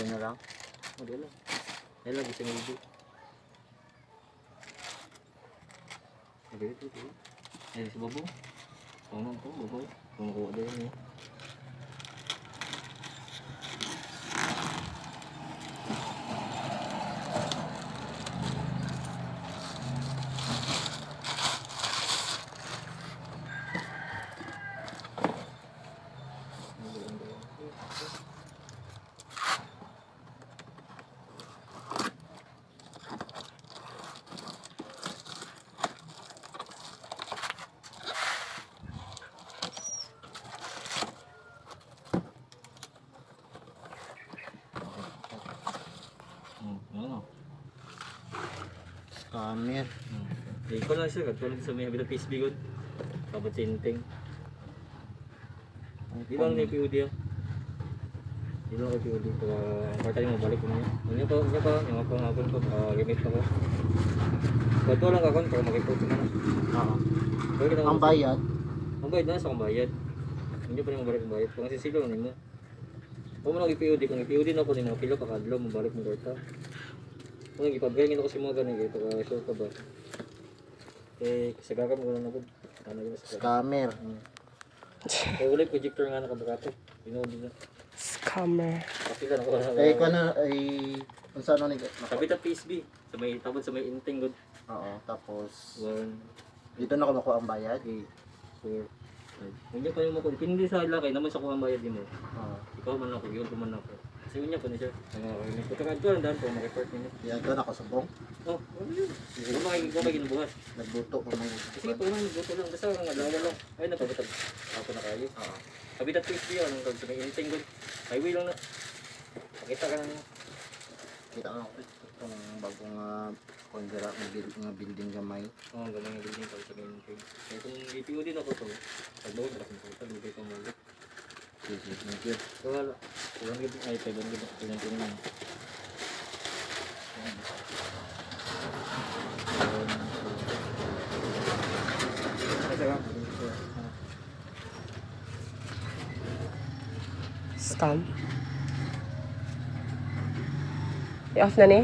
Yan na lang. Oh, di lang. Yan lang, isang libo. Okay, ito, ito. Ay, si Bobo. Tama ko, Bobo. Kumukuha din niya. Hmm, ano? Scammer. Hmm. Ko lang siya, katulad sa may habita PSB good. Kapat sinting. Di lang ni PUD ah. Di lang kay PUD. Kaya ang parta mo balik ko niya. Ano pa, ano pa, yung ako nga ko, ah, limit ako. Bato lang ako para sa mga. Oo. Ang bayad, Ang bayad na sa bayad. Hindi pa rin mabalik ang bayad. Kung sisilo na mo. Kung mo nang PUD, kung PUD na po ni mga pila pakadlo, mabalik mo kwarta. Kung ipabgay ko kasi mga ganun, ito ka sure ka ba? Eh, kasagakan mo na ako. Ano yun scammer. Eh, wala yung projector nga nakabukato. Pinuli na. Scammer. Kasi lang ako na. Eh, ko na, ay, kung saan ni Sabi ta PSB. Sa may, tabod sa may inting good. Oo, tapos, One, dito na ako makuha ang bayad. three, four, five. Hindi pa yung makul. Pinili sa laki naman sa kuha bayad din mo. Oo. Ikaw man ako, yun ko man ako. Kasi yun niya po na siya. Ang pagkakad ko lang daan po, mag-report niya. Yan doon ako subong. Oh, ano yun? Ikaw makikita ko ginubuhat. Nagbuto ko ng Kasi po naman, nagbuto lang. Basta ang adlaw lang. Ay, napabatag. Ako na kayo. Oo. Sabi na twist yun, ang may inting good. Highway lang na. Pakita ka na. Kita ko itong bagong uh, kondira ng building gamay. Oo, oh, gamang yung building pag sa may inting. Kaya kung BPO din ako to, pag bawag, malaking puta, lugay pa mo ulit. Sige, thank you. So, wala. Ilang gabi, ay, 500 gabi. Ilang gabi naman. Scam. I-off na ni?